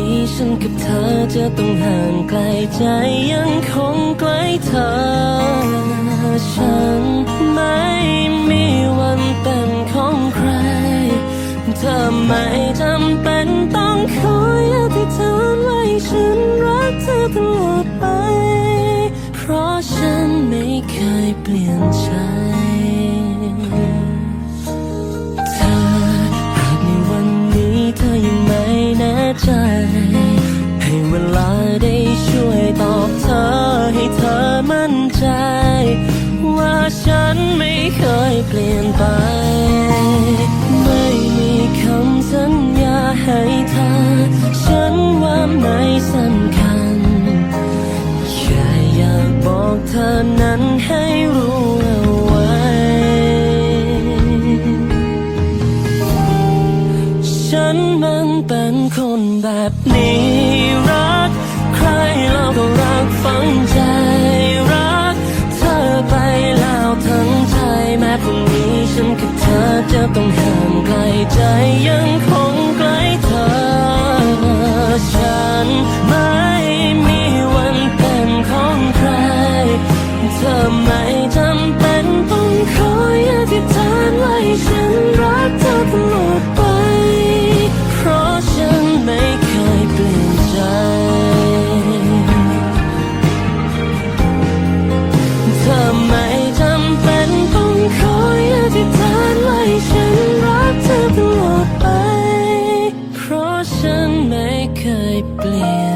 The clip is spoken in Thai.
้ จะต้องห่างไกลใจยังคงใกล้เธอ ฉันไม่มีวันเป็นของใคร เธอไม่จำเป็นต้องคอยอธิษฐานไว้ฉันรักเธอตลอดไป นไม่เคยเปลี่ยนไป ไม่มีคำสัญญาให้เธอ ฉันว่าไม่สำคัญ แค่อยากบอกเธอนั้นให้รู้เอาไว้ ฉันมันเป็นคนแบบนี้ เคยเปลี่ยน